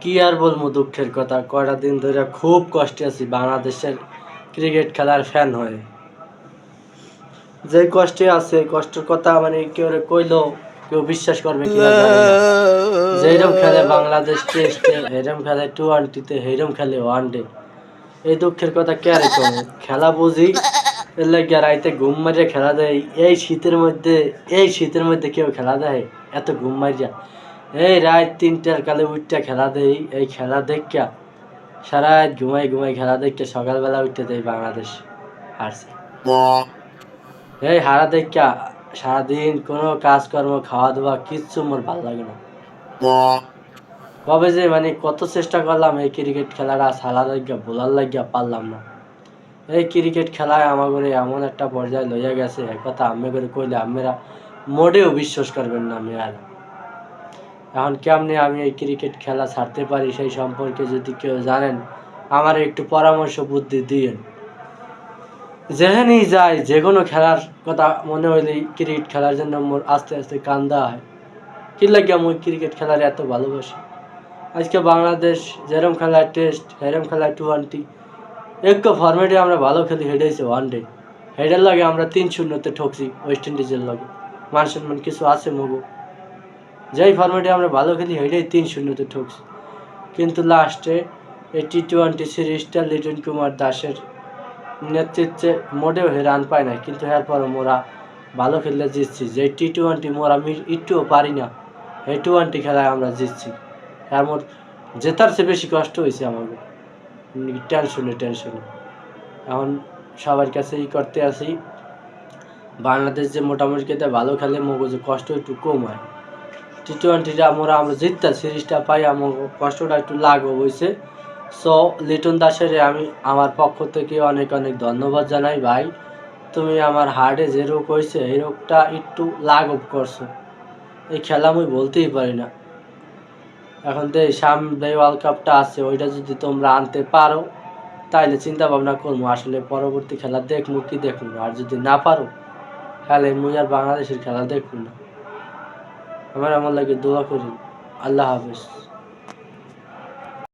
কি আর বলব দুঃখের কথা? কয়টা দিন ধরে খুব কষ্টে আছি, বাংলাদেশের ক্রিকেট খেলার ফ্যান হয়ে। যে কষ্টে আছে, কষ্টের কথা মানে কেউ কইলো, কেউ বিশ্বাস করবে না। যেরম খেলে বাংলাদেশ টেস্টে হেরম খেলে টোয়েন্টিতে হেরম খেলে ওয়ান ডে এই দুঃখের কথা কে আর খেলা বুঝি, এর লাগে রাইতে ঘুম মারিয়া খেলা দেয়, এই শীতের মধ্যে, এই শীতের মধ্যে কেউ খেলা দেয়, এত ঘুম মারিয়া। এই রাত তিনটার কালে উঠটা খেলা দেই, এই খেলা দেখা সারা রাত ঘুমাই ঘুমাই খেলা দেখে সকালবেলা উঠতে দেয় বাংলাদেশ হারছে। এই হারা দেখা সারাদিন কোনো কাজকর্ম খাওয়া দাওয়া কিচ্ছু মোর ভালো লাগে না। কবে যে মানে কত চেষ্টা করলাম এই ক্রিকেট খেলাটা সালা লাগিয়া বোলার লাগিয়া পারলাম না। এই ক্রিকেট খেলায় আমার করে এমন একটা পর্যায়ে লইয়া গেছে এক কথা আমি করে কইলে আমরা মোটেও বিশ্বাস করবেন না মেয়েরা। এখন কেমনে আমি এই ক্রিকেট খেলা ছাড়তে পারি সেই সম্পর্কে যদি কেউ জানেন, আমার একটু পরামর্শ, বুদ্ধি দিয়েন। যেখানেই যাই যে কোনো খেলার কথা মনে হইলেই ক্রিকেট খেলার জন্য মোর আস্তে আস্তে কান্দা হয়। কি লাগে আমি ক্রিকেট খেলার এত ভালোবাসি? আজকে বাংলাদেশ যেরম খেলায় টেস্ট সেরম খেলায় টোয়েন্টি এক ফরম্যাটে আমরা ভালো খেলি হেডেছে ওয়ান ডে হেডের লাগে আমরা তিন শূন্যতে ঠকছি ওয়েস্ট ইন্ডিজের লগে। মান সম্মান কিছু আছে মগু? যেই ফরম্যাটে আমরা ভালো খেলি হেডেই তিন শূন্যতে ঠকছি। কিন্তু লাস্টে এই টি টোয়েন্টি সিরিজটা লিটন কুমার দাসের নেতৃত্বে মোটেও হে রান পায় না কিন্তু এরপর মোরা ভালো খেললে জিতছি। যে টি টোয়েন্টি মোরা একটুও পারি না এই টোয়েন্টি খেলায় আমরা জিতছি। তার মোট জেতার চেয়ে বেশি কষ্ট হয়েছে আমাকে। টেনশনে টেনশনে। এখন সবার কাছে ই করতে আসি, বাংলাদেশ যে মোটামুটি খেতে ভালো খেলে মগজে কষ্ট একটু কম হয়। টি টোয়েন্টিটা আমরা আমরা জিততা সিরিজটা পাই, আমার কষ্টটা একটু লাগবে হয়েছে সো লিটন দাসের আমি আমার পক্ষ থেকে অনেক অনেক ধন্যবাদ জানাই ভাই। তুমি আমার হার্টে যে রোগ হয়েছে, এই রোগটা একটু লাঘব করছ। এই খেলা আমি বলতেই পারি না। এখন তো এই সামনে ওয়ার্ল্ড কাপটা আছে, ওইটা যদি তোমরা আনতে পারো, তাইলে চিন্তা ভাবনা করব, আসলে পরবর্তী খেলা দেখব কি দেখব আর যদি না পারো, তাহলে মুই আর বাংলাদেশের খেলা দেখব না। আমার আমার লাগে দোয়া করি। আল্লাহ হাফেজ।